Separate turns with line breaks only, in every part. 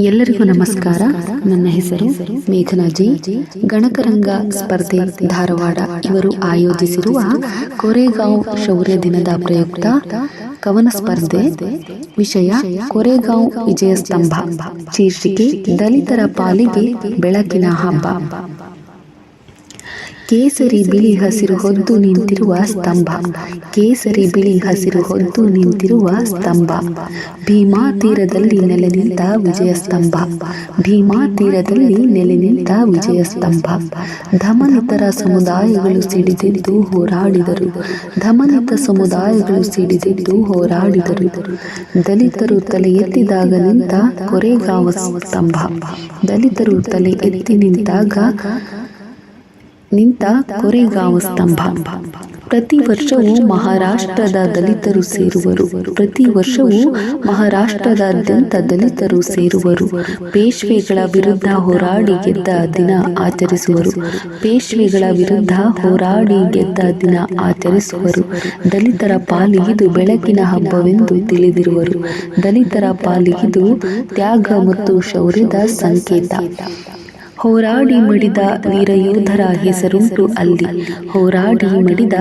ಎಲ್ಲರಿಗೂ ನಮಸ್ಕಾರ. ನನ್ನ ಹೆಸರು ಮೇಘನಾಜಿ ಗಣಕರಂಗ ಸ್ಪರ್ಧೆ ಧಾರವಾಡ ಇವರು ಆಯೋಜಿಸಿರುವ ಕೊರೆಗಾಂವ್ ಶೌರ್ಯ ದಿನದ ಪ್ರಯುಕ್ತ ಕವನ ಸ್ಪರ್ಧೆ ವಿಷಯ ಕೊರೆಗಾಂವ್ ವಿಜಯ ಸ್ತಂಭ. ಶೀರ್ಷಿಕೆ ದಲಿತರ ಪಾಲಿಗೆ ಬೆಳಕಿನ ಹಬ್ಬ. ಕೇಸರಿ ಬಿಳಿ ಹಸಿರು ಹೊದ್ದು ನಿಂತಿರುವ ಸ್ತಂಭ. ಕೇಸರಿ ಬಿಳಿ ಹಸಿರು ಹೊದ್ದು ನಿಂತಿರುವ ಸ್ತಂಭ. ಭೀಮಾ ತೀರದಲ್ಲಿ ನೆಲೆ ನಿಂತ ವಿಜಯ ಸ್ತಂಭ. ಭೀಮಾ ತೀರದಲ್ಲಿ ನೆಲೆ ನಿಂತ ವಿಜಯ ಸ್ತಂಭ. ಧಮನಿತರ ಸಮುದಾಯಗಳು ಸಿಡಿದೆದ್ದು ಹೋರಾಡಿದರು. ಧಮನಿತ ಸಮುದಾಯಗಳು ಸಿಡಿದೆದ್ದು ಹೋರಾಡಿದರು. ದಲಿತರು ತಲೆ ಎತ್ತಿದಾಗ ನಿಂತ ಕೊರೆಗಾವ ಸ್ತಂಭ. ದಲಿತರು ತಲೆ ಎತ್ತಿ ನಿಂತಾಗ ನಿಂತ ಕೊರೆಗಾಂವ ಸ್ತಂಭ. ಪ್ರತಿ ವರ್ಷವೂ ಮಹಾರಾಷ್ಟ್ರದ ದಲಿತರು ಸೇರುವರು. ಪ್ರತಿ ವರ್ಷವೂ ಮಹಾರಾಷ್ಟ್ರದಾದ್ಯಂತ ದಲಿತರು ಸೇರುವರು. ಪೇಶ್ವೆಗಳ ವಿರುದ್ಧ ಹೋರಾಡಿ ಗೆದ್ದ ದಿನ ಆಚರಿಸುವರು. ಪೇಶ್ವೆಗಳ ವಿರುದ್ಧ ಹೋರಾಡಿ ಗೆದ್ದ ದಿನ ಆಚರಿಸುವರು. ದಲಿತರ ಪಾಲಿಗಿದು ಬೆಳಕಿನ ಹಬ್ಬವೆಂದು ತಿಳಿದಿರುವರು. ದಲಿತರ ಪಾಲಿಗಿದು ತ್ಯಾಗ ಮತ್ತು ಶೌರ್ಯದ ಸಂಕೇತ. ಹೋರಾಡಿ ಮಡಿದ ವೀರಯೋಧರ ಹೆಸರುಂಟು ಅಲ್ಲಿ. ಹೋರಾಡಿ ಮಡಿದ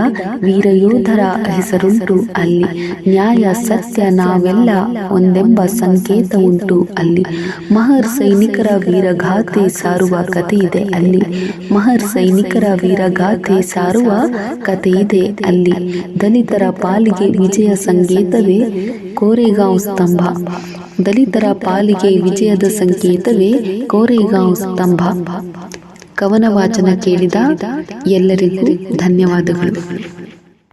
ವೀರಯೋಧರ ಹೆಸರುಂಟು ಅಲ್ಲಿ. ನ್ಯಾಯ, ಸತ್ಯ ನಾವೆಲ್ಲ ಒಂದೆಂಬ ಸಂಕೇತ ಉಂಟು ಅಲ್ಲಿ. ಮಹರ್ ಸೈನಿಕರ ವೀರಗಾಥೆ ಸಾರುವ ಕಥೆ ಇದೆ ಅಲ್ಲಿ. ಮಹರ್ ಸೈನಿಕರ ವೀರಗಾಥೆ ಸಾರುವ ಕಥೆ ಇದೆ ಅಲ್ಲಿ. ದಲಿತರ ಪಾಲಿಗೆ ವಿಜಯ ಸಂಕೇತವೇ ಕೋರೆಗಾಂವ್ ಸ್ತಂಭ. ದಲಿತರ ಪಾಲಿಗೆ ವಿಜಯದ ಸಂಕೇತವೇ ಕೋರೆಗಾಂವ್ ಸ್ತಂಭ. ಕವನ ವಾಚನ ಕೇಳಿದ ಎಲ್ಲರಿಗೂ ಧನ್ಯವಾದಗಳು.